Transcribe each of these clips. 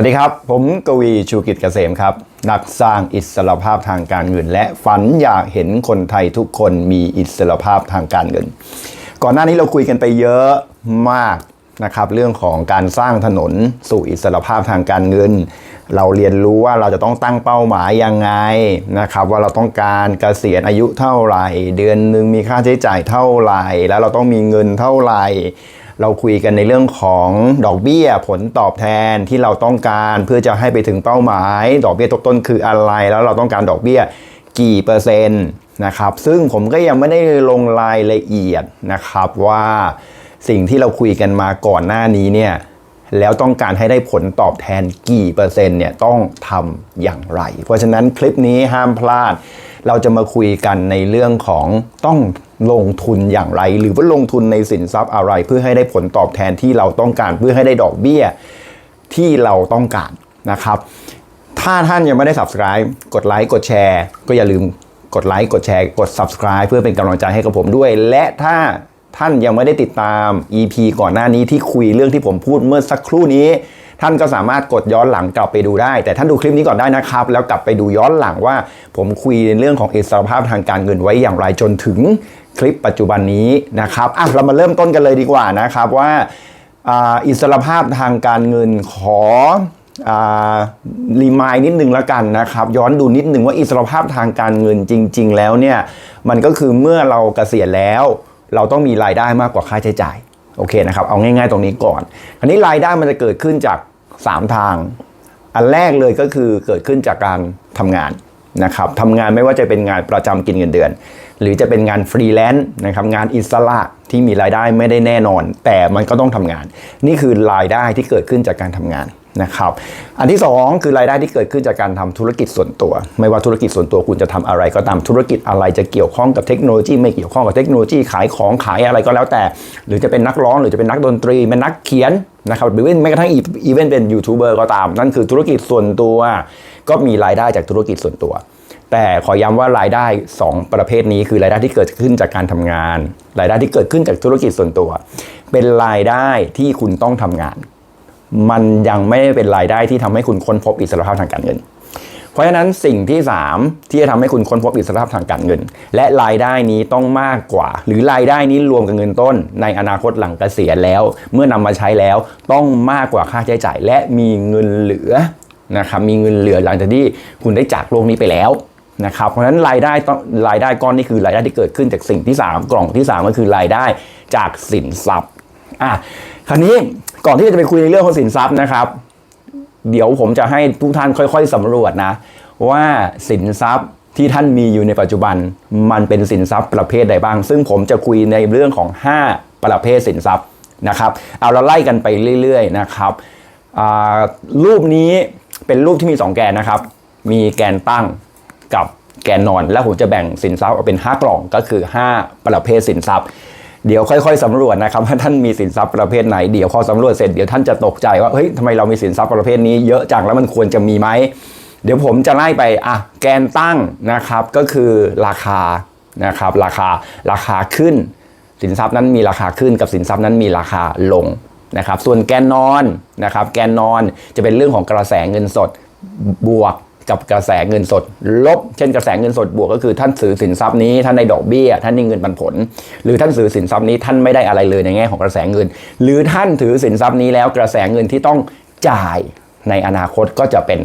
วัสดีครับ ผมกวีชูกิจเกษมครับ นักสร้างอิสรภาพทางการเงิน และฝันอยากเห็นคนไทยทุกคนมีอิสรภาพทางการเงิน ก่อนหน้านี้เราคุยกันไปเยอะมากนะครับเรื่องของการสร้างถนนสู่อิสรภาพทางการเงิน เราเรียนรู้ว่าเราจะต้องตั้งเป้าหมายยังไงนะครับว่าเราต้องการเกษียณอายุเท่าไหร่ เดือนหนึ่งมีค่าใช้จ่ายเท่าไหร่ แล้วเราต้องมีเงินเท่าไหร่ เราคุยกันในเรื่องของดอกเบี้ยผลตอบแทนที่เราต้องการเพื่อจะให้ไปถึงเป้าหมาย ดอกเบี้ยทบต้นคืออะไร แล้วเราต้องการดอกเบี้ยกี่เปอร์เซ็นต์นะครับ ซึ่งผมก็ยังไม่ได้ลงรายละเอียดนะครับว่าสิ่งที่เราคุยกันมาก่อนหน้านี้เนี่ยแล้วต้องการให้ได้ผลตอบแทนกี่เปอร์เซ็นต์เนี่ยต้องทำอย่างไร เพราะฉะนั้นคลิปนี้ห้ามพลาด เราจะมาคุยกันในเรื่องของต้องลงทุนอย่างไร หรือว่าลงทุนในสินทรัพย์อะไร เพื่อให้ได้ผลตอบแทนที่เราต้องการ เพื่อให้ได้ดอกเบี้ยที่เราต้องการนะครับ ถ้าท่านยังไม่ได้ subscribe กดไลค์กดแชร์ ก็อย่าลืมกดไลค์กดแชร์กด subscribe เพื่อเป็นกำลังใจให้กับผมด้วย และถ้าท่านยังไม่ได้ติดตาม EP ก่อนหน้านี้ที่คุยเรื่องที่ผมพูดเมื่อสักครู่นี้ ท่านก็สามารถกดย้อนหลังกลับไปดูได้ แต่ท่านดูคลิปนี้ก่อนได้นะครับ แล้วกลับไปดูย้อนหลังว่า ผมคุยในเรื่องของอิสรภาพทางการเงินไว้อย่างไรจนถึงคลิปปัจจุบันนี้นะครับอะเรามาเริ่มต้นกันเลยดีกว่านะครับว่าอิสรภาพทางการเงินขอรีมายนิดนึงแล้วกันนะครับ ย้อนดูนิดนึงว่าอิสรภาพทางการเงินจริง ๆ แล้วเนี่ยมันก็คือเมื่อเราเกษียณแล้ว เราต้องมีรายได้มากกว่าค่าใช้จ่าย โอเคนะครับ เอาง่ายๆตรงนี้ก่อนอันนี้รายได้มันจะเกิดขึ้นจาก 3 ทาง อันแรกเลยก็คือเกิดขึ้นจากการทำงานนะครับทำงานไม่ว่าจะเป็นงานประจำกินเงินเดือน หรือจะเป็นงานฟรีแลนซ์นะครับงานอิสระที่มีรายได้ไม่ได้แน่นอน แต่มันก็ต้องทำงาน นี่คือรายได้ที่เกิดขึ้นจากการทำงาน นะครับ อันที่ 2 คือรายได้ที่เกิดขึ้นจากการทำธุรกิจส่วนตัว ไม่ว่าธุรกิจส่วนตัวคุณจะทำอะไรก็ตามธุรกิจอะไรจะเกี่ยวข้องกับเทคโนโลยี ไม่เกี่ยวข้องกับเทคโนโลยีขายของขายอะไรก็แล้วแต่ หรือจะเป็นนักร้องหรือจะเป็นนักดนตรีเป็นนักเขียนนะครับหรือแม้กระทั่งอีเวนต์เป็นยูทูบเบอร์ก็ตาม นั่นคือธุรกิจส่วนตัว ก็มีรายได้จากธุรกิจส่วนตัว แต่ขอย้ำว่ารายได้ 2 ประเภทนี้คือรายได้ที่เกิดขึ้นจากการทำงาน รายได้ที่เกิดขึ้นจากธุรกิจส่วนตัว เป็นรายได้ที่คุณต้องทำงาน มันยังไม่เป็นรายได้ที่ทำให้คุณค้นพบอิสรภาพทางการเงิน เพราะฉะนั้นสิ่งที่ 3 ที่จะทำให้คุณค้นพบอิสรภาพทางการเงิน และรายได้นี้ต้องมากกว่า หรือรายได้นี้รวมกับเงินต้น ในอนาคตหลังเกษียณแล้ว เมื่อนำมาใช้แล้วต้องมากกว่าค่าใช้จ่าย และมีเงินเหลือนะครับมีเงินเหลือหลังจากที่คุณได้จากโลกนี้ไปแล้วนะครับเพราะฉะนั้นรายได้ต้องรายได้ก้อนนี้คือรายได้ที่เกิดขึ้นจากสิ่งที่ 3 กล่องที่ 3 ก็คือรายได้จากสินทรัพย์อะคราวนี้ ก่อนที่จะไปคุยในเรื่องของสินทรัพย์นะครับ เดี๋ยวผมจะให้ทุกท่านค่อย ๆสำรวจนะ ว่าสินทรัพย์ที่ท่านมีอยู่ในปัจจุบัน มันเป็นสินทรัพย์ประเภทใดบ้าง ซึ่งผมจะคุยในเรื่องของ 5 ประเภทสินทรัพย์นะครับ เอาเราไล่กันไปเรื่อยๆนะครับรูปนี้เป็นรูปที่มี 2 แกนนะครับ มีแกนตั้งกับแกนนอน แล้วผมจะแบ่งสินทรัพย์ออกเป็น 5 กล่องก็คือ 5 ประเภทสินทรัพย์ เดี๋ยวค่อยๆสำรวจนะครับว่าท่านมีสินทรัพย์ประเภทไหนเดี๋ยวพอสำรวจเสร็จเดี๋ยวท่านจะตกใจว่าเฮ้ยทำไมเรามีสินทรัพย์ประเภทนี้เยอะจังแล้วมันควรจะมีไหมเดี๋ยวผมจะไล่ไปอะแกนตั้งนะครับก็คือราคานะครับราคาราคาขึ้น สินทรัพย์นั้นมีราคาขึ้นกับสินทรัพย์นั้นมีราคาลงนะครับส่วนแกนนอนนะครับแกนนอนจะเป็นเรื่องของกระแสเงินสดบวก กับกระแสเงินสด ลบ เช่นกระแสเงินสดบวกก็คือท่านซื้อสินทรัพย์นี้ท่านได้ดอกเบี้ย ท่านได้เงินปันผล หรือท่านซื้อสินทรัพย์นี้ท่านไม่ได้อะไรเลยในแง่ของกระแสเงิน หรือท่านถือสินทรัพย์นี้แล้วกระแสเงินที่ต้องจ่ายในอนาคตก็จะเป็น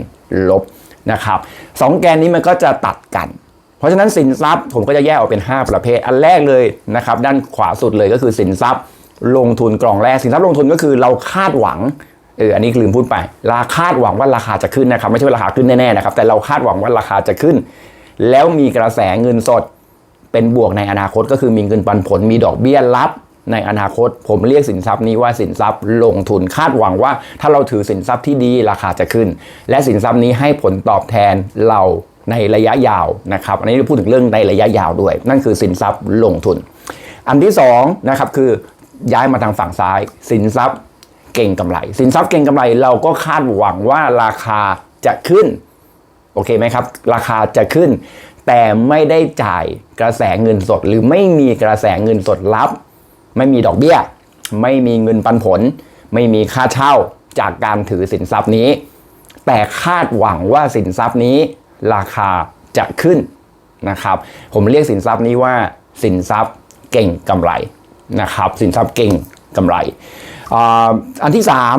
ลบนะครับสองแกนนี้มันก็จะตัดกัน เพราะฉะนั้นสินทรัพย์ผมก็จะแยกออกเป็น 5 ประเภท อันแรกเลยนะครับด้านขวาสุดเลยก็คือสินทรัพย์ ลงทุนกล่องแรกสินทรัพย์ลงทุนก็คือเราคาดหวัง เอออันนี้ลืมพูดไป ราคาดหวังว่าราคาจะขึ้นนะครับ ไม่ใช่ว่าราคาขึ้นแน่ๆนะครับ แต่เราคาดหวังว่าราคาจะขึ้น แล้วมีกระแสเงินสดเป็นบวกในอนาคตก็คือมีเงินปันผลมีดอกเบี้ยรับในอนาคตผมเรียกสินทรัพย์นี้ว่าสินทรัพย์ลงทุนคาดหวังว่า ถ้าเราถือสินทรัพย์ที่ดีราคาจะขึ้น และสินทรัพย์นี้ให้ผลตอบแทนเราในระยะยาวนะครับ อันนี้พูดถึงเรื่องในระยะยาวด้วย นั่นคือสินทรัพย์ลงทุน อันที่2นะครับคือย้ายมาทางฝั่งซ้าย สินทรัพย์ เก่งกำไร สินทรัพย์เก่งกำไรเราก็คาดหวังว่าราคาจะขึ้น โอเคไหมครับ ราคาจะขึ้น แต่ไม่ได้จ่ายกระแสเงินสด หรือไม่มีกระแสเงินสดรับ ไม่มีดอกเบี้ย ไม่มีเงินปันผล ไม่มีค่าเช่าจากการถือสินทรัพย์นี้ แต่คาดหวังว่าสินทรัพย์นี้ ราคาจะขึ้นนะครับ ผมเรียกสินทรัพย์นี้ว่าสินทรัพย์เก่งกำไรนะครับ สินทรัพย์เก่งกำไร อันที่สาม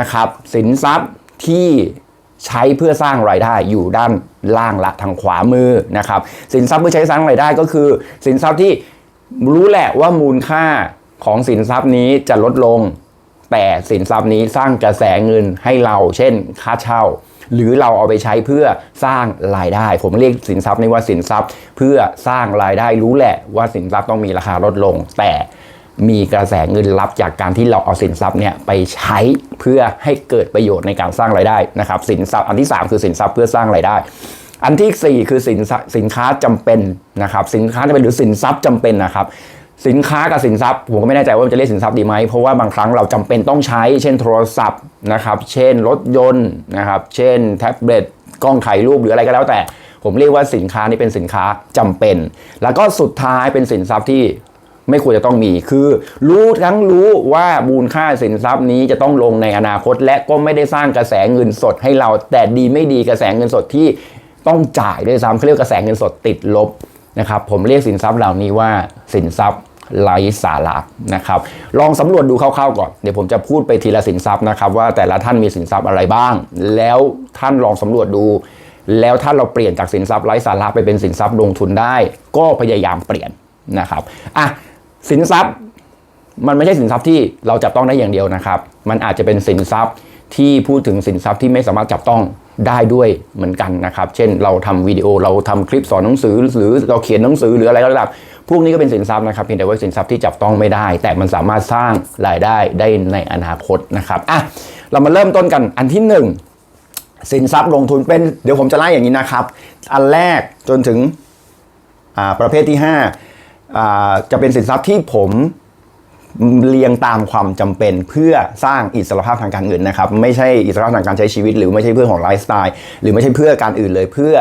นะครับสินทรัพย์ที่ใช้เพื่อสร้างรายได้อยู่ด้านล่างละทางขวามือนะครับ สินทรัพย์เพื่อใช้สร้างรายได้ก็คือ สินทรัพย์ที่รู้แหละว่ามูลค่าของสินทรัพย์นี้จะลดลง แต่สินทรัพย์นี้สร้างกระแสเงินให้เราเช่น ค่าเช่า หรือเราเอาไปใช้เพื่อสร้างรายได้ ผมเรียกสินทรัพย์นี้ว่าสินทรัพย์เพื่อสร้างรายได้รู้แหละว่าสินทรัพย์ต้องมีราคาลดลง แต่ มีกระแสเงินรับจากการที่เราเอาสินทรัพย์เนี่ยไปใช้เพื่อให้เกิดประโยชน์ในการสร้างรายได้นะครับ สินทรัพย์อันที่ 3 คือสินทรัพย์เพื่อสร้างรายได้ อันที่ 4 คือสินทรัพย์สินค้าจำเป็นนะครับสินค้าจำเป็นหรือสินทรัพย์จำเป็นนะครับสินค้ากับสินทรัพย์ผมก็ไม่แน่ใจว่ามันจะเรียกสินทรัพย์ดีไหมเพราะว่าบางครั้งเราจำเป็นต้องใช้ เช่นโทรศัพท์นะครับ เช่นรถยนต์นะครับ เช่นแท็บเล็ตกล้องถ่ายรูปหรืออะไรก็แล้วแต่ ผมเรียกว่าสินค้านี้เป็นสินค้าจำเป็น แล้วก็สุดท้ายเป็นสินทรัพย์ที่ ไม่ควรจะต้องมี คือรู้ทั้งรู้ว่ามูลค่าสินทรัพย์นี้จะต้องลงในอนาคต และก็ไม่ได้สร้างกระแสเงินสดให้เรา แต่ดีไม่ดีกระแสเงินสดที่ต้องจ่ายด้วยซ้ำเขาเรียกกระแสเงินสดติดลบนะครับ ผมเรียกสินทรัพย์เหล่านี้ว่าสินทรัพย์ไร้สาระนะครับ ลองสำรวจดูคร่าวๆก่อน เดี๋ยวผมจะพูดไปทีละสินทรัพย์นะครับ ว่าแต่ละท่านมีสินทรัพย์อะไรบ้าง แล้วท่านลองสำรวจดู แล้วถ้าเราเปลี่ยนจากสินทรัพย์ไร้สาระไปเป็นสินทรัพย์ลงทุนได้ ก็พยายามเปลี่ยนนะครับ อะ สินทรัพย์มันไม่ใช่สินทรัพย์ที่เราจับต้องได้อย่างเดียวนะครับ มันอาจจะเป็นสินทรัพย์ที่พูดถึงสินทรัพย์ที่ไม่สามารถจับต้องได้ด้วยเหมือนกันนะครับ เช่นเราทำวิดีโอเราทำคลิปสอนหนังสือ หรือเราเขียนหนังสือหรืออะไรก็แล้วแต่พวกนี้ก็เป็นสินทรัพย์นะครับเพียงแต่ว่าสินทรัพย์ที่จับต้องไม่ได้ แต่มันสามารถสร้างรายได้ได้ในอนาคตนะครับอะเรามาเริ่มต้นกันอันที่หนึ่งสินทรัพย์ลงทุนเป็นเดี๋ยวผมจะไล่อย่างนี้นะครับ อันแรกจนถึงอ่าประเภทที่ห้า จะเป็นสินทรัพย์ที่ผมเรียงตามความจำเป็นเพื่อสร้างอิสรภาพทางการเงินนะครับ ไม่ใช่อิสรภาพทางการใช้ชีวิต หรือไม่ใช่เพื่อของไลฟ์สไตล์หรือไม่ใช่เพื่อการอื่นเลยเพื่อ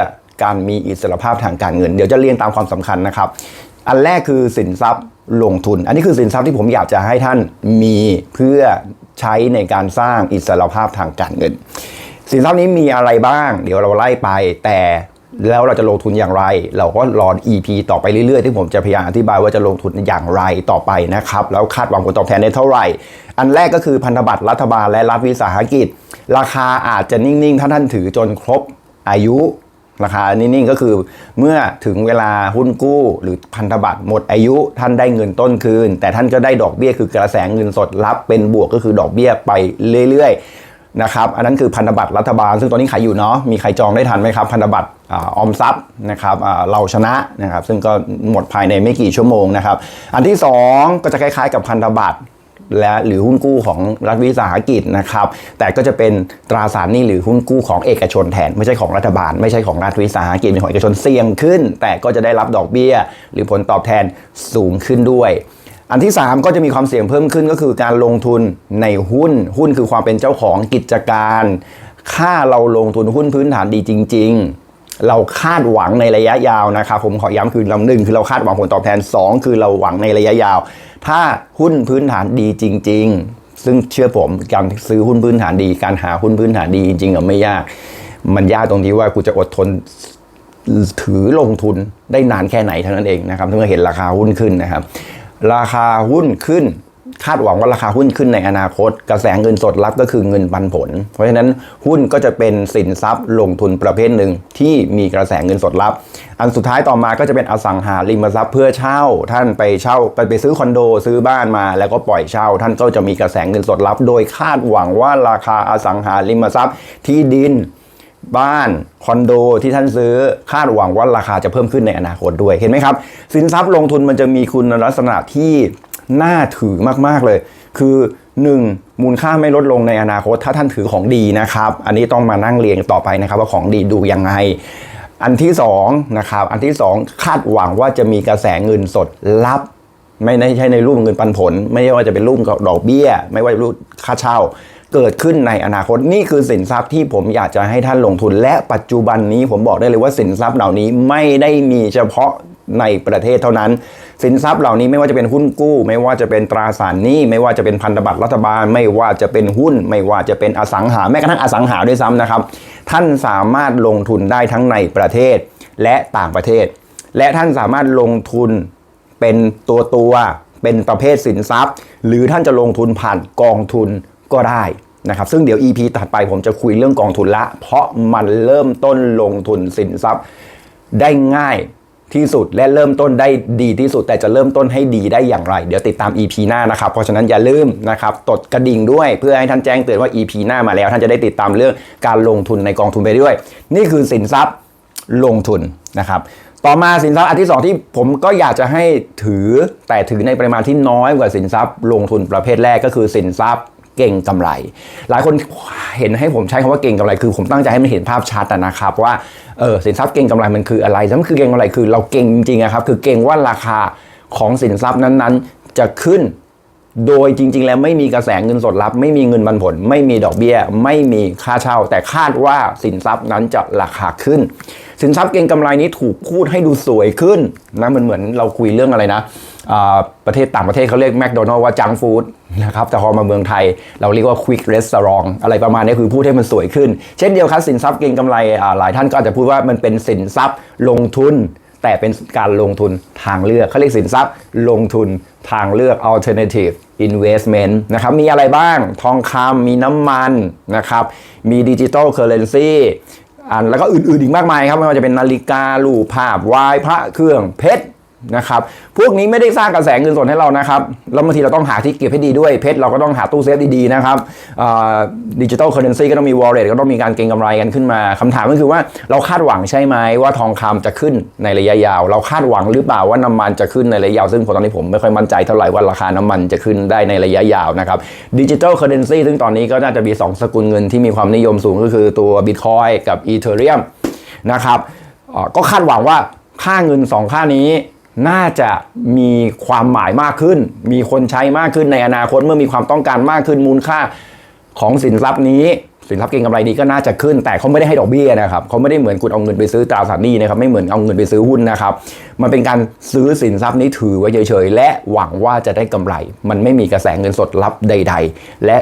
การมีอิสรภาพทางการเงิน เดี๋ยวจะเรียงตามความสำคัญนะครับ อันแรกคือสินทรัพย์ลงทุน อันนี้คือสินทรัพย์ที่ผมอยากจะให้ท่านมีเพื่อใช้ในการสร้างอิสรภาพทางการเงิน สินทรัพย์นี้มีอะไรบ้าง เดี๋ยวเราไล่ไปแต่ แล้วเราจะลงทุนอย่างไร เราก็รอ EP ต่อไปเรื่อยๆ ที่ผมจะพยายามอธิบายว่าจะลงทุนอย่างไรต่อไปนะครับ แล้วคาดหวังผลตอบแทนได้เท่าไหร่ อันแรกก็คือพันธบัตรรัฐบาลและรัฐวิสาหกิจ ราคาอาจจะนิ่งๆ ถ้าท่านถือจนครบอายุราคานิ่งๆก็คือเมื่อถึงเวลาหุ้นกู้ หรือพันธบัตรหมดอายุท่านได้เงินต้นคืน แต่ท่านก็ได้ดอกเบี้ยคือกระแสเงินสดรับเป็นบวกก็คือดอกเบี้ยไปเรื่อยๆ นะครับ อันนั้นคือพันธบัตรรัฐบาล ซึ่งตอนนี้ขายอยู่เนาะ มีใครจองได้ทันไหมครับ พันธบัตรอออมทรัพย์นะครับเราชนะนะครับ ซึ่งก็หมดภายในไม่กี่ชั่วโมงนะครับ อันที่สองก็จะคล้ายๆ กับพันธบัตรและหรือหุ้นกู้ของรัฐวิสาหกิจนะครับ แต่ก็จะเป็นตราสารหนี้หรือหุ้นกู้ของเอกชนแทน ไม่ใช่ของรัฐบาล ไม่ใช่ของรัฐวิสาหกิจเป็นของเอกชนเสี่ยงขึ้น แต่ก็จะได้รับดอกเบี้ย หรือผลตอบแทนสูงขึ้นด้วย อันที่ 3 ก็จะมีความเสี่ยงเพิ่มขึ้นก็คือการลงทุนในหุ้น หุ้นคือความเป็นเจ้าของกิจการ ค่าเราลงทุนหุ้นพื้นฐานดีจริง ๆ เราคาดหวังในระยะยาวนะครับผมขอย้ำคือลำหนึ่งคือเราคาดหวังผลตอบแทน 2 คือเราหวังในระยะยาว ถ้าหุ้นพื้นฐานดีจริง ๆ ซึ่งเชื่อผมการซื้อหุ้นพื้นฐานดี การหาหุ้นพื้นฐานดีจริงๆอะไม่ยาก มันยากตรงที่ว่ากูจะอดทนถือลงทุนได้นานแค่ไหนเท่านั้นเองนะครับถ้าเมื่อเห็นราคาหุ้นขึ้นนะครับ ราคาหุ้นขึ้น คาดหวังว่าราคาหุ้นขึ้นในอนาคต กระแสเงินสดรับก็คือเงินปันผล เพราะฉะนั้นหุ้นก็จะเป็นสินทรัพย์ลงทุนประเภทหนึ่งที่มีกระแสเงินสดรับ อันสุดท้ายต่อมาก็จะเป็นอสังหาริมทรัพย์เพื่อเช่า ท่านไปเช่าไปไปซื้อคอนโดซื้อบ้านมา แล้วก็ปล่อยเช่า ท่านก็จะมีกระแสเงินสดรับ โดยคาดหวังว่าราคาอสังหาริมทรัพย์ที่ดิน บ้านคอนโดที่ท่านซื้อคาดหวังว่าราคาจะเพิ่มขึ้นในอนาคตด้วยเห็นไหมครับ สินทรัพย์ลงทุนมันจะมีคุณลักษณะที่น่าถือมากๆเลย คือ 1. มูลค่าไม่ลดลงในอนาคต ถ้าท่านถือของดีนะครับ อันนี้ต้องมานั่งเรียงต่อไปนะครับ ว่าของดีดูยังไง อันที่2นะครับอันที่ 2 คาดหวังว่าจะมีกระแสเงินสดรับไม่ได้ใช่ในรูปเงินปันผล ไม่ว่าจะเป็นรูปดอกเบี้ย ไม่ว่าจะรูปค่าเช่า เกิดขึ้นในอนาคตนี่คือสินทรัพย์ที่ผมอยากจะให้ท่านลงทุน และปัจจุบันนี้ผมบอกได้เลยว่าสินทรัพย์เหล่านี้ไม่ได้มีเฉพาะในประเทศเท่านั้น สินทรัพย์เหล่านี้ไม่ว่าจะเป็นหุ้นกู้ ไม่ว่าจะเป็นตราสารหนี้ ไม่ว่าจะเป็นพันธบัตรรัฐบาล ไม่ว่าจะเป็นหุ้น ไม่ว่าจะเป็นอสังหาแม้กระทั่งอสังหาด้วยซ้ำนะครับ ท่านสามารถลงทุนได้ทั้งในประเทศและต่างประเทศ และท่านสามารถลงทุนเป็นตัวตัวเป็นประเภทสินทรัพย์ หรือท่านจะลงทุนผ่านกองทุนก็ได้ นะครับซึ่งเดี๋ยว EP ถัดไปผมจะคุยเรื่องกองทุนละ เพราะมันเริ่มต้นลงทุนสินทรัพย์ ได้ง่ายที่สุดและเริ่มต้นได้ดีที่สุด แต่จะเริ่มต้นให้ดีได้อย่างไร เดี๋ยวติดตาม EP หน้านะครับ เพราะฉะนั้นอย่าลืมนะครับตดกระดิ่งด้วย เพื่อให้ท่านแจ้งเตือนว่า EP หน้ามาแล้ว ท่านจะได้ติดตามเรื่องการลงทุนในกองทุนไปด้วย นี่คือสินทรัพย์ลงทุนนะครับต่อมาสินทรัพย์อันที่สองที่ผมก็อยากจะให้ถือแต่ถือในปริมาณที่น้อยกว่าสินทรัพย์ ลงทุนประเภทแรกก็คือสินทรัพย์ เก่งกำไร หลายคนเห็นให้ผมใช้คำว่าเก่งกำไร คือผมตั้งใจให้มันเห็นภาพชัดนะครับว่าเออสินทรัพย์เก่งกำไรมันคืออะไรแล้วมันคือเก่งกำไรคือเราเก่งจริงๆครับคือเก่งว่าราคาของสินทรัพย์นั้นๆ จะขึ้น โดยจริง ๆ แล้วไม่มีกระแสเงินสดรับ ไม่มีเงินปันผล ไม่มีดอกเบี้ย ไม่มีค่าเช่า แต่คาดว่าสินทรัพย์นั้นจะราคาขึ้น สินทรัพย์เก็งกำไรนี้ถูกพูดให้ดูสวยขึ้นนะมันเหมือนเราคุยเรื่องอะไรนะประเทศต่างประเทศเขาเรียกแมคโดนัลว่าจังฟู้ดนะครับแต่พอมาเมืองไทยเราเรียกว่าควิกรีสอร์ทอะไรประมาณนี้คือพูดให้มันสวยขึ้น เช่นเดียวกันสินทรัพย์เก็งกำไรหลายท่านก็อาจจะพูดว่ามันเป็นสินทรัพย์ลงทุน แต่เป็นการลงทุนทางเลือกเขาเรียกสินทรัพย์ ลงทุนทางเลือก alternative investment นะครับมีอะไรบ้างทองคำมีน้ำมันนะครับมีดิจิตอลเคอร์เรนซีอันแล้วก็อื่นๆอีกมากมายครับไม่ว่าจะเป็นนาฬิการูปภาพวายพระเครื่องเพชร นะครับ พวกนี้ไม่ได้สร้างกระแสเงินสดให้เรานะครับ แล้วบางทีเราต้องหาที่เก็บให้ดีด้วย เพชรเราก็ต้องหาตู้เซฟดีๆนะครับดิจิ t a ลเคอร์เรนซีก็ต้องมี wallet ก็ต้องมีการเก็งกำไรกันขึ้นมาคำถามก็คือว่าเราคาดหวังใช่ไหมว่าทองคำจะขึ้นในระยะยาว เราคาดหวังหรือเปล่าว่าน้ำมันจะขึ้นในระยะยาว ซึ่งผมตอนนี้ผมไม่ค่อยมั่นใจเท่าไหร่ว่าราคาน้ำมันจะขึ้นได้ในระยะยาวนะครับดิจิ t a ลเคอร์เรนซีซึ่งตอนนี้ก็น่าจะมี 2 สกุลเงินที่มีความนิยมสูงก็คือตัว Bitcoin กับ Ethereum นะครับเอ่อก็คาดหวังว่าค่าเงิน 2 ค่านี้ น่าจะมีความหมายมากขึ้น มีคนใช้มากขึ้นในอนาคตเมื่อมีความต้องการมากขึ้นมูลค่าของสินทรัพย์นี้ สินทรัพย์เก็งกำไรนี้ก็น่าจะขึ้น แต่เขาไม่ได้ให้ดอกเบี้ยนะครับเขาไม่ได้เหมือนคุณเอาเงินไปซื้อตราสารหนี้นะครับไม่เหมือนเอาเงินไปซื้อหุ้นนะครับมันเป็นการซื้อสินทรัพย์นี้ถือไว้เฉยๆและหวังว่าจะได้กำไร มันไม่มีกระแสเงินสดรับใด ๆ และ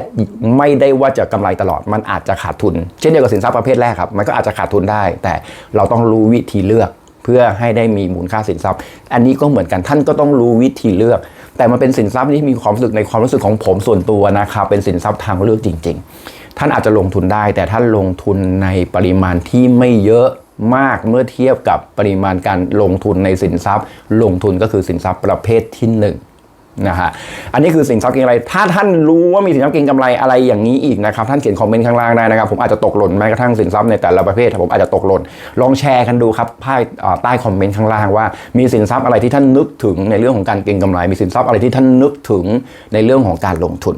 ไม่ได้ว่าจะกำไรตลอดมันอาจจะขาดทุน เช่นเดียวกับสินทรัพย์ประเภทแรกครับมันก็อาจจะขาดทุนได้ แต่เราต้องรู้วิธีเลือก เพื่อให้ได้มีมูลค่าสินทรัพย์ อันนี้ก็เหมือนกันท่านก็ต้องรู้วิธีเลือก แต่มันเป็นสินทรัพย์ที่มีความรู้สึกในความรู้สึกของผมส่วนตัวนะครับเป็นสินทรัพย์ทางเลือกจริง ๆ ท่านอาจจะลงทุนได้ แต่ท่านลงทุนในปริมาณที่ไม่เยอะมากเมื่อเทียบกับปริมาณการลงทุนในสินทรัพย์ ลงทุนก็คือสินทรัพย์ประเภทที่ห นะฮะอันนี้คือสินทรัพย์เก็งกำไร ถ้าท่านรู้ว่ามีสินทรัพย์เก็งกำไรอะไรอย่างนี้อีกนะครับ ท่านเขียนคอมเมนต์ข้างล่างได้นะครับ ผมอาจจะตกหล่นแม้กระทั่งสินทรัพย์ในแต่ละประเภท ผมอาจจะตกหล่น ลองแชร์กันดูครับภายใต้คอมเมนต์ข้างล่างว่า มีสินทรัพย์อะไรที่ท่านนึกถึงในเรื่องของการเก็งกำไร มีสินทรัพย์อะไรที่ท่านนึกถึงในเรื่องของการลงทุน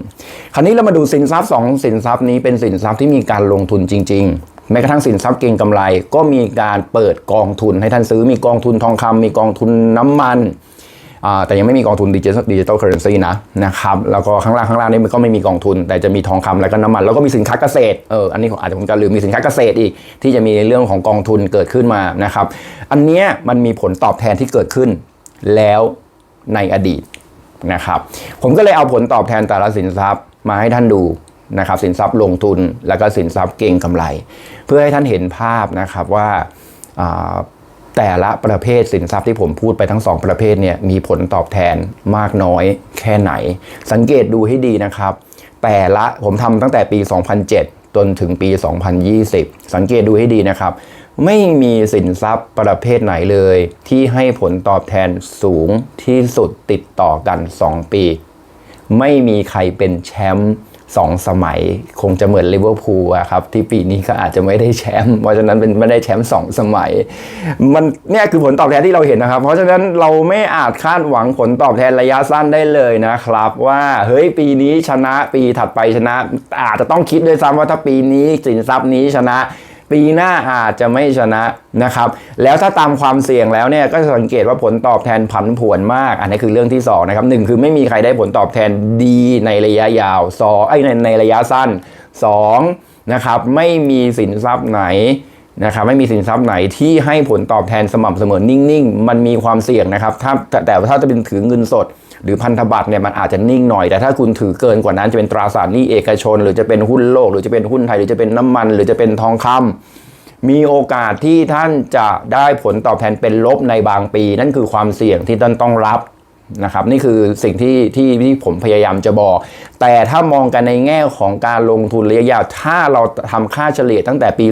คราวนี้เรามาดูสินทรัพย์สองสินทรัพย์นี้เป็นสินทรัพย์ที่มีการลงทุนจริงๆแม้กระทั่งสินทรัพย์เก็งกำไร ก็มีการเปิดกองทุนให้ท่านซื้อมีกองทุนทองคำมีกองทุนน้ำมัน แต่ยังไม่มีกองทุนดิจิทัลดิจิทัลเคอร์เรนซีนะนะครับแล้วก็ข้างล่างข้างล่างนี่มันก็ไม่มีกองทุน แต่จะมีทองคำแล้วก็น้ำมัน แล้วก็มีสินค้าเกษตรเอออันนี้อาจจะผมจะลืมมีสินค้าเกษตรอีก ที่จะมีเรื่องของกองทุนเกิดขึ้นมานะครับอันเนี้ยมันมีผลตอบแทนที่เกิดขึ้นแล้วในอดีตนะครับผมก็เลยเอาผลตอบแทนแต่ละสินทรัพย์มาให้ท่านดูนะครับสินทรัพย์ลงทุนแล้วก็สินทรัพย์เก็งกำไร เพื่อให้ท่านเห็นภาพนะครับว่า แต่ละประเภทสินทรัพย์ที่ผมพูดไปทั้งสองประเภทเนี่ยมีผลตอบแทนมากน้อยแค่ไหน สังเกตดูให้ดีนะครับ แต่ละผมทำตั้งแต่ปี 2007 จนถึงปี 2020 สังเกตดูให้ดีนะครับ ไม่มีสินทรัพย์ประเภทไหนเลย ที่ให้ผลตอบแทนสูงที่สุดติดต่อกัน 2 ปี ไม่มีใครเป็นแชมป์ สองสมัย คงจะเหมือนลิเวอร์พูลอะครับที่ปีนี้ก็อาจจะไม่ได้แชมป์เพราะฉะนั้นเป็นไม่ได้แชมป์สองสมัย มันเนี่ยคือผลตอบแทนที่เราเห็นนะครับ เพราะฉะนั้นเราไม่อาจคาดหวังผลตอบแทนระยะสั้นได้เลยนะครับ ว่าเฮ้ยปีนี้ชนะปีถัดไปชนะ อาจจะต้องคิดด้วยซ้ำว่าถ้าปีนี้สินทรัพย์นี้ชนะ ปีหน้าอาจจะไม่ชนะนะครับ แล้วถ้าตามความเสี่ยงแล้วเนี่ยก็จะสังเกตว่าผลตอบแทนผันผวนมาก อันนี้คือเรื่องที่สองนะครับหนึ่งคือไม่มีใครได้ผลตอบแทนดีในระยะยาวสองไอ้ในในระยะสั้นสองนะครับไม่มีสินทรัพย์ไหนนะครับไม่มีสินทรัพย์ไหนที่ให้ผลตอบแทนสม่ำเสมอนิ่งๆ มันมีความเสี่ยงนะครับถ้าแต่แต่ถ้าจะเป็นถือเงินสด หรือพันธบัตรเนี่ยมันอาจจะนิ่งหน่อย แต่ถ้าคุณถือเกินกว่านั้นจะเป็นตราสารหนี้เอกชน หรือจะเป็นหุ้นโลก หรือจะเป็นหุ้นไทยหรือจะเป็นน้ำมัน หรือจะเป็นทองคำมีโอกาสที่ท่านจะได้ผลตอบแทนเป็นลบในบางปี นั่นคือความเสี่ยงที่ท่านต้องรับนะครับนี่คือสิ่งที่ที่ที่ผมพยายามจะบอก แต่ถ้ามองกันในแง่ของการลงทุนระยะยาว ถ้าเราทำค่าเฉลี่ยตั้งแต่ปี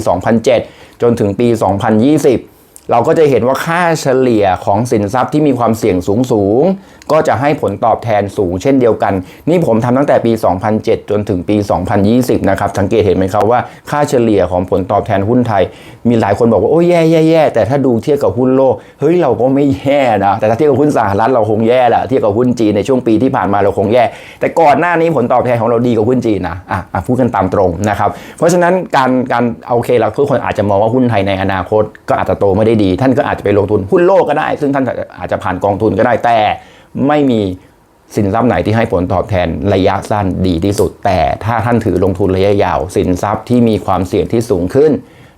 2007 จนถึงปี 2020 เราก็จะเห็นว่าค่าเฉลี่ยของสินทรัพย์ที่มีความเสี่ยงสูงสูงก็จะให้ผลตอบแทนสูงเช่นเดียวกัน นี่ผมทำตั้งแต่ปี 2007 จนถึงปี 2020 นะครับ สังเกตเห็นไหมครับว่าค่าเฉลี่ยของผลตอบแทนหุ้นไทย มีหลายคนบอกว่า โอ้ยแย่แย่แย่แต่ถ้าดูเทียบกับหุ้นโลก เฮ้ยเราก็ไม่แย่นะ แต่ถ้าเทียบกับหุ้นสหรัฐเราคงแย่แหละเทียบกับหุ้นจีนในช่วงปีที่ผ่านมาเราคงแย่ แต่ก่อนหน้านี้ผลตอบแทนของเราดีกว่าหุ้นจีนนะอะอะพูดกันตามตรงนะครับเพราะฉะนั้นการการโอเคเราทุกคนอาจจะมองว่าหุ้นไทยในอนาคต ก็อาจจะโตไม่ได้ดี ท่านก็อาจจะไปลงทุนหุ้นโลกก็ได้ ซึ่งท่านอาจจะผ่านกองทุนก็ได้แต่ ไม่มีสินทรัพย์ไหนที่ให้ผลตอบแทนระยะสั้นดีที่สุด แต่ถ้าท่านถือลงทุนระยะยาว สินทรัพย์ที่มีความเสี่ยงที่สูงขึ้น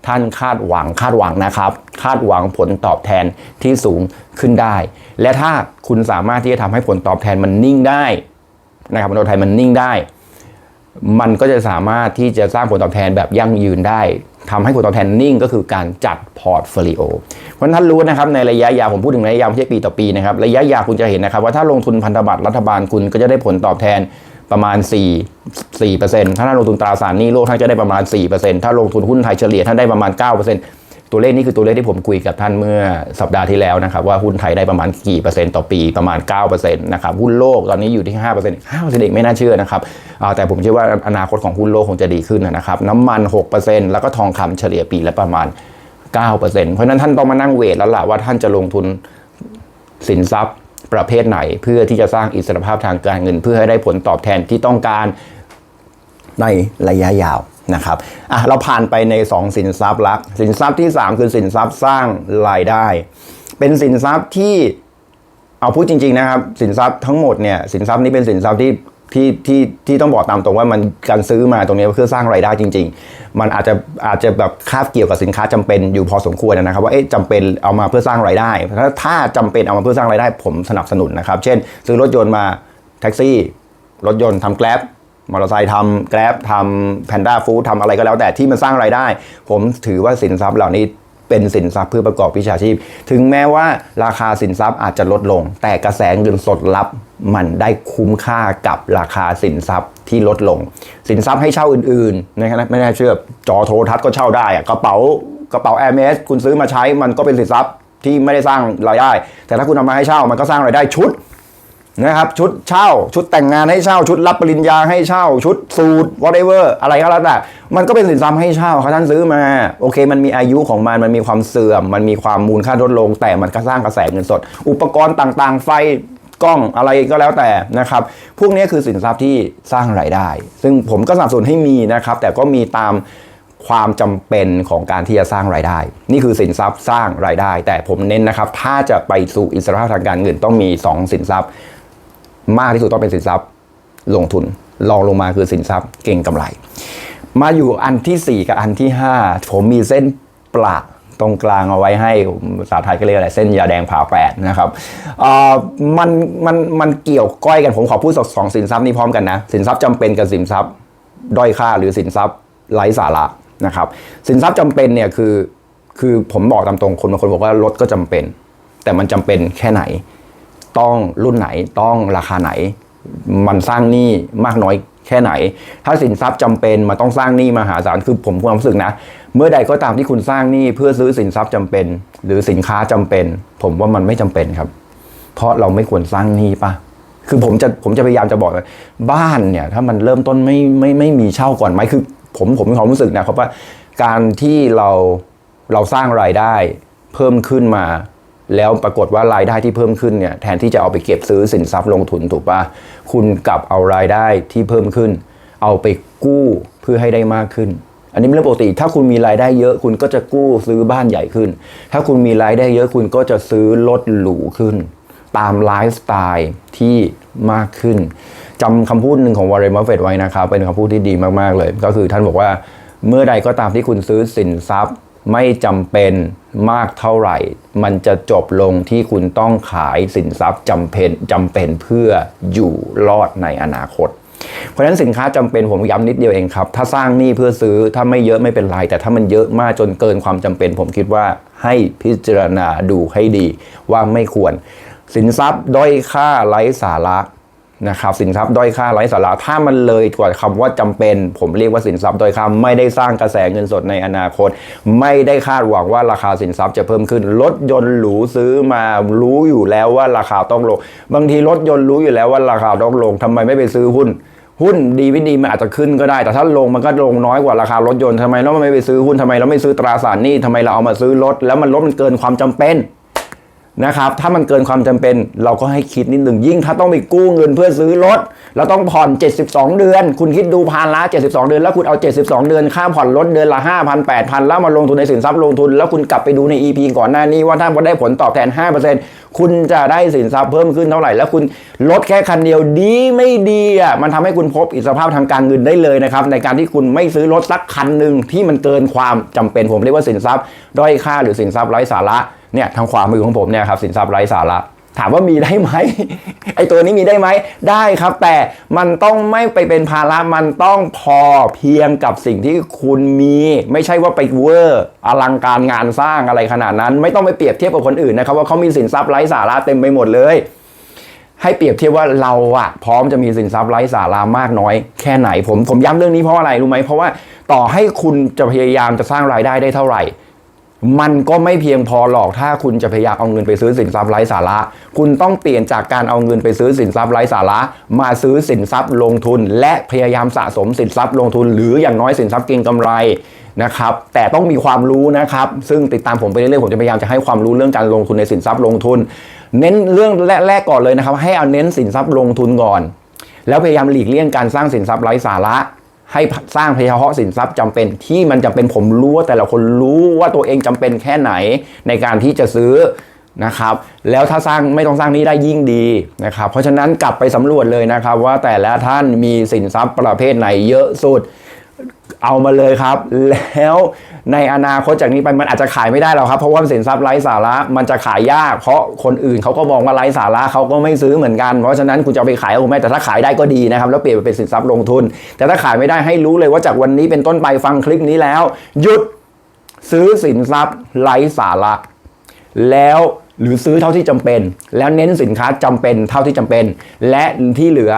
ท่านคาดหวังคาดหวังนะครับ คาดหวังผลตอบแทนที่สูงขึ้นได้ และถ้าคุณสามารถที่จะทำให้ผลตอบแทนมันนิ่งได้นะครับผลตอบแทนมันนิ่งได้ มันก็จะสามารถที่จะสร้างผลตอบแทนแบบยั่งยืนได้ ทำให้ผลตอบแทนนิ่งก็คือการจัดพอร์ตโฟลิโอเพราะฉะนั้นท่านรู้นะครับในระยะยาวผมพูดถึงระยะยาวไม่ใช่ปีต่อปีนะครับระยะยาวคุณจะเห็นนะครับ ว่าถ้าลงทุนพันธบัตรรัฐบาลคุณก็จะได้ผลตอบแทนประมาณ 4 4%ถ้าท่านลงทุนตราสารหนี้โลกท่านจะได้ประมาณ 4%ถ้าลงทุนหุ้นไทยเฉลี่ยท่านได้ประมาณ 9% ตัวเลขนี้คือตัวเลขที่ผมคุยกับท่านเมื่อสัปดาห์ที่แล้วนะครับว่าหุ้นไทยได้ประมาณกี่เปอร์เซ็นต์ต่อปีประมาณ9%นะครับหุ้นโลกตอนนี้อยู่ที่5% 5%เองไม่น่าเชื่อนะครับแต่ผมเชื่อว่าอนาคตของหุ้นโลกคงจะดีขึ้นนะครับน้ำมัน 6%แล้วก็ทองคำเฉลี่ยปีละประมาณ 9%เพราะนั้นท่านต้องมานั่งเวทแล้วล่ะว่าท่านจะลงทุนสินทรัพย์ประเภทไหน เพื่อที่จะสร้างอิสรภาพทางการเงิน เพื่อให้ได้ผลตอบแทนที่ต้องการในระยะยาว นะครับอะเราผ่านไปใน 2 สินทรัพย์ละสินทรัพย์ที่ 3 คือสินทรัพย์สร้างรายได้ เป็นสินทรัพย์ที่เอาพูดจริง ๆ นะครับ สินทรัพย์ทั้งหมดเนี่ยสินทรัพย์นี้เป็นสินทรัพย์ที่ที่ที่ที่ต้องบอกตามตรงว่ามันการซื้อมาตรงนี้เพื่อสร้างรายได้จริง ๆ มันอาจจะอาจจะแบบคาบเกี่ยวกับสินค้าจำเป็นอยู่พอสมควรนะครับว่าเอ๊ะจำเป็นเอามาเพื่อสร้างรายได้ ถ้าถ้าจำเป็นเอามาเพื่อสร้างรายได้ผมสนับสนุนนะครับ เช่น ซื้อรถยนต์มาแท็กซี่ รถยนต์ทำแกร็บ มอเตอร์ไซค์ทำแกร็บทำแพนด้าฟู้ดทำอะไรก็แล้วแต่ที่มันสร้างรายได้ ผมถือว่าสินทรัพย์เหล่านี้เป็นสินทรัพย์เพื่อประกอบวิชาชีพ ถึงแม้ว่าราคาสินทรัพย์อาจจะลดลง แต่กระแสเงินสดรับมันได้คุ้มค่ากับราคาสินทรัพย์ที่ลดลง สินทรัพย์ให้เช่าอื่นๆนะครับไม่น่าเชื่อจอโทรทัศน์ก็เช่าได้อะกระเป๋ากระเป๋าแอร์เมสคุณซื้อมาใช้มันก็เป็นสินทรัพย์ที่ไม่ได้สร้างรายได้ แต่ถ้าคุณเอามาให้เช่ามันก็สร้างรายได้ชุด นะครับชุดเช่าชุดแต่งงานให้เช่า ชุดรับปริญญาให้เช่า ชุดสูตร whatever อะไรก็แล้วแต่มันก็เป็นสินทรัพย์ให้เช่าเขาท่านซื้อมา โอเค มันมีอายุของมันมันมีความเสื่อม มันมีความมูลค่าลดลง แต่มันก็สร้างกระแสเงินสด อุปกรณ์ต่างๆ ไฟกล้องอะไรก็แล้วแต่นะครับ พวกนี้คือสินทรัพย์ที่สร้างรายได้ ซึ่งผมก็สนับสนุนให้มีนะครับ แต่ก็มีตามความจำเป็นของการที่จะสร้างรายได้ นี่คือสินทรัพย์สร้างรายได้ แต่ผมเน้นนะครับ ถ้าจะไปสู่อิสรภาพทางการเงินต้องมี 2 สินทรัพย์ มากที่สุดต้องเป็นสินทรัพย์ ลงทุนรองลงมาคือสินทรัพย์เก่งกำไร มาอยู่อันทีสี่ 4 กับอันที่ 5 ผมมีเส้นปลาตรงกลางเอาไว้ให้ภาษาไทยก็เรียกอะไรเส้นยาแดงผ่าแปดนะครับมันมันมันเกี่ยวก้อยกันผมขอพูดสองสินทรัพย์นี้พร้อมกันนะสินทรัพย์จำเป็นกับสินทรัพย์ด้อยค่าหรือสินทรัพย์ไร้สาระนะครับ สินทรัพย์จำเป็นเนี่ยคือคือผมบอกตามตรงคนบางคนบอกว่ารถก็จำเป็น แต่มันจำเป็นแค่ไหน ต้องรุ่นไหนต้องราคาไหน มันสร้างหนี้มากน้อยแค่ไหน ถ้าสินทรัพย์จำเป็นมันต้องสร้างหนี้มหาศาลคือผมความรู้สึกนะ เมื่อใดก็ตามที่คุณสร้างหนี้เพื่อซื้อสินทรัพย์จำเป็น หรือสินค้าจำเป็น ผมว่ามันไม่จำเป็นครับ เพราะเราไม่ควรสร้างหนี้ปะคือผมจะผมจะพยายามจะบอกว่าบ้านเนี่ย ถ้ามันเริ่มต้นไม่ไม่ไม่มีเช่าก่อนไหมคือ ผมผมมีความรู้สึกนะครับว่าการที่เราเราสร้างรายได้เพิ่มขึ้นมา แล้วปรากฏว่ารายได้ที่เพิ่มขึ้นเนี่ยแทนที่จะเอาไปเก็บซื้อสินทรัพย์ลงทุนถูกปะคุณกลับเอารายได้ที่เพิ่มขึ้น เอาไปกู้เพื่อให้ได้มากขึ้น อันนี้เป็นเรื่องปกติ ถ้าคุณมีรายได้เยอะคุณก็จะกู้ซื้อบ้านใหญ่ขึ้น ถ้าคุณมีรายได้เยอะคุณก็จะซื้อรถหรูขึ้น ตามไลฟ์สไตล์ที่มากขึ้นจำคำพูดหนึ่งของวอร์เรนบัฟเฟตไว้นะครับเป็นคำพูดที่ดีมากๆเลย ก็คือท่านบอกว่าเมื่อใดก็ตามที่คุณซื้อสินทรัพย์ ไม่จำเป็นมากเท่าไหร่ มันจะจบลงที่คุณต้องขายสินทรัพย์จำเป็นจำเป็นเพื่ออยู่รอดในอนาคต เพราะฉะนั้นสินค้าจำเป็นผมย้ำนิดเดียวเองครับ ถ้าสร้างหนี้เพื่อซื้อถ้าไม่เยอะไม่เป็นไร แต่ถ้ามันเยอะมากจนเกินความจำเป็น ผมคิดว่าให้พิจารณาดูให้ดีว่าไม่ควร สินทรัพย์ด้อยค่าไร้สาระ นะครับสินทรัพย์ด้อยค่าไร้สาระถ้ามันเลยกว่าคำว่าจำเป็น ผมเรียกว่าสินทรัพย์ด้อยค่าไม่ได้สร้างกระแสเงินสดในอนาคต ไม่ได้คาดหวังว่าราคาสินทรัพย์จะเพิ่มขึ้นรถยนต์หรูซื้อมารู้อยู่แล้วว่าราคาต้องลง บางทีรถยนต์รู้อยู่แล้วว่าราคาต้องลงทำไมไม่ไปซื้อหุ้นหุ้นดีไม่ดีมันอาจจะขึ้นก็ได้ แต่ถ้าลงมันก็ลงน้อยกว่าราคารถยนต์ทำไมเราไม่ไปซื้อหุ้นทำไมเราไม่ซื้อตราสารหนี้ทำไมเราเอามาซื้อรถแล้วมันลดมันเกินความจำเป็น นะครับถ้ามันเกินความจำเป็นเราก็ให้คิดนิดหนึ่งยิ่งถ้าต้องไปกู้เงินเพื่อซื้อรถแล้วต้องผ่อน 72 เดือน คุณคิดดูพานละ 72 เดือน แล้วคุณเอา 72 เดือนค่าผ่อนรถเดือนละ 5,000 8,000 แล้วมาลงทุนในสินทรัพย์ลงทุน แล้วคุณกลับไปดูใน EP ก่อนหน้านี้ว่าถ้าได้ผลตอบแทน 5%คุณจะได้สินทรัพย์เพิ่มขึ้นเท่าไหร่ แล้วคุณลดแค่คันเดียวดีไม่ดีอะมันทำให้คุณพบอิสรภาพทางการเงินได้เลยนะครับในการที่คุณไม่ซื้อรถสักคันหนึ่งที่มันเกินความจำเป็นผมเรียกว่าสินทรัพย์ด้อยค่าหรือสินทรัพย์ไร้สาระ เนี่ยทางขวามือของผมเนี่ยครับสินทรัพย์ไร้สาระถามว่ามีได้ไหมไอตัวนี้มีได้ไหมได้ครับ แต่มันต้องไม่ไปเป็นภาระมันต้องพอเพียงกับสิ่งที่คุณมี ไม่ใช่ว่าไปเวอร์อลังการงานสร้างอะไรขนาดนั้น ไม่ต้องไปเปรียบเทียบกับคนอื่นนะครับว่าเขามีสินทรัพย์ไร้สาระเต็มไปหมดเลย ให้เปรียบเทียบว่าเราอะพร้อมจะมีสินทรัพย์ไร้สาระมากน้อย แค่ไหนผมผมย้ำเรื่องนี้เพราะอะไรรู้ไหมเพราะว่าต่อให้คุณจะพยายามจะสร้างรายได้ได้เท่าไหร่ มันก็ไม่เพียงพอหรอกถ้าคุณจะพยายามเอาเงินไปซื้อสินทรัพย์ไร้สาระ คุณต้องเปลี่ยนจากการเอาเงินไปซื้อสินทรัพย์ไร้สาระ มาซื้อสินทรัพย์ลงทุน และพยายามสะสมสินทรัพย์ลงทุน หรืออย่างน้อยสินทรัพย์เก็งกำไรนะครับแต่ต้องมีความรู้นะครับ ซึ่งติดตามผมไปเรื่อยๆผมจะพยายามจะให้ความรู้เรื่องการลงทุนในสินทรัพย์ลงทุน เน้นเรื่องแรกๆก่อนเลยนะครับ ให้เอาเน้นสินทรัพย์ลงทุนก่อน แล้วพยายามหลีกเลี่ยงการสร้างสินทรัพย์ไร้สาระ ให้สร้างเฉพาะสินทรัพย์จำเป็นที่มันจำเป็นผมรู้ว่าแต่ละคนรู้ว่าตัวเองจำเป็นแค่ไหนในการที่จะซื้อนะครับแล้วถ้าสร้างไม่ต้องสร้างนี้ได้ยิ่งดีนะครับเพราะฉะนั้นกลับไปสำรวจเลยนะครับว่าแต่ละท่านมีสินทรัพย์ประเภทไหนเยอะสุด เอามาเลยครับ แล้วในอนาคตจากนี้ไปมันอาจจะขายไม่ได้หรอกครับ เพราะว่าสินทรัพย์ไร้สาระมันจะขายยาก เพราะคนอื่นเขาก็มองว่าไร้สาระเขาก็ไม่ซื้อเหมือนกัน เพราะฉะนั้นคุณจะไปขายก็คงไม่แต่ถ้าขายได้ก็ดีนะครับ แล้วเปลี่ยนไปเป็นสินทรัพย์ลงทุน แต่ถ้าขายไม่ได้ให้รู้เลยว่าจากวันนี้เป็นต้นไปฟังคลิปนี้แล้ว หยุดซื้อสินทรัพย์ไร้สาระ แล้วหรือซื้อเท่าที่จำเป็น แล้วเน้นสินค้าจำเป็นเท่าที่จำเป็น และที่เหลือ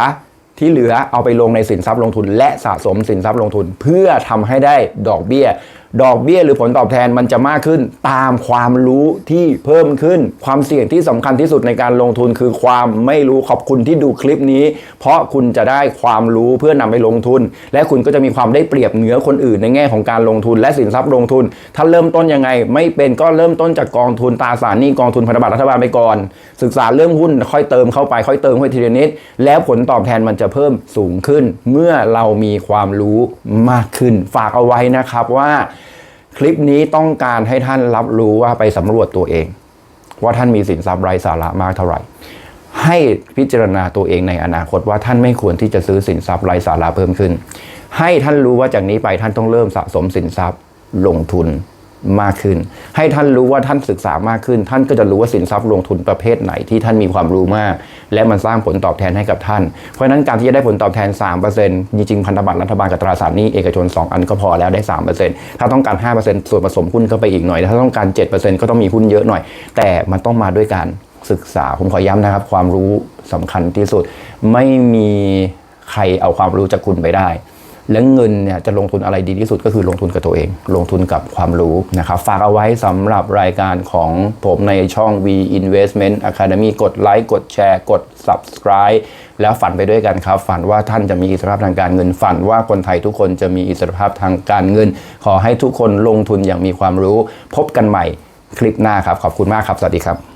ที่เหลือเอาไปลงในสินทรัพย์ลงทุน และสะสมสินทรัพย์ลงทุน เพื่อทำให้ได้ดอกเบี้ย ดอกเบี้ยหรือผลตอบแทนมันจะมากขึ้น ตามความรู้ที่เพิ่มขึ้น ความเสี่ยงที่สำคัญที่สุดในการลงทุนคือความไม่รู้ขอบคุณที่ดูคลิปนี้ เพราะคุณจะได้ความรู้เพื่อนำไปลงทุน และคุณก็จะมีความได้เปรียบเหนือคนอื่นในแง่ของการลงทุน และสินทรัพย์ลงทุน ถ้าเริ่มต้นยังไง ไม่เป็นก็เริ่มต้นจากกองทุนตราสารหนี้กองทุนพันธบัตรรัฐบาลไปก่อน ศึกษาเรื่องหุ้นค่อยเติมเข้าไปค่อยเติมเข้าไปทีละนิดแล้วผลตอบแทนมันจะเพิ่มสูงขึ้น เมื่อเรามีความรู้มากขึ้น ฝากเอาไว้นะครับว่า คลิปนี้ต้องการให้ท่านรับรู้ว่าไปสำรวจตัวเอง ว่าท่านมีสินทรัพย์ไร้สาระมากเท่าไหร่ ให้พิจารณาตัวเองในอนาคตว่าท่านไม่ควรที่จะซื้อสินทรัพย์ไร้สาระเพิ่มขึ้น ให้ท่านรู้ว่าจากนี้ไปท่านต้องเริ่มสะสมสินทรัพย์ลงทุน มากขึ้น ให้ท่านรู้ว่าท่านศึกษามากขึ้น ท่านก็จะรู้ว่าสินทรัพย์ลงทุนประเภทไหนที่ท่านมีความรู้มาก และมันสร้างผลตอบแทนให้กับท่าน เพราะฉะนั้นการที่จะได้ผลตอบแทน 3%จริงๆพันธบัตรรัฐบาลกับตราสารหนี้เอกชน 2 อันก็พอแล้วได้ 3%ถ้าต้องการ 5%ส่วนผสมหุ้นเข้าไปอีกหน่อย ถ้าต้องการ 7%ก็ต้องมีหุ้นเยอะหน่อย แต่มันต้องมาด้วยการศึกษาผมขอย้ำนะครับ ความรู้สำคัญที่สุด ไม่มีใครเอาความรู้จากคุณไปได้ และเงินเนี่ยจะลงทุนอะไรดีที่สุดก็คือลงทุนกับตัวเอง ลงทุนกับความรู้นะครับ ฝากเอาไว้สำหรับรายการของผมในช่อง V Investment Academy กดไลค์กดแชร์กด Subscribe แล้วฝันไปด้วยกันครับ ฝันว่าท่านจะมีอิสรภาพทางการเงิน ฝันว่าคนไทยทุกคนจะมีอิสรภาพทางการเงิน ขอให้ทุกคนลงทุนอย่างมีความรู้ พบกันใหม่คลิปหน้าครับ ขอบคุณมากครับ สวัสดีครับ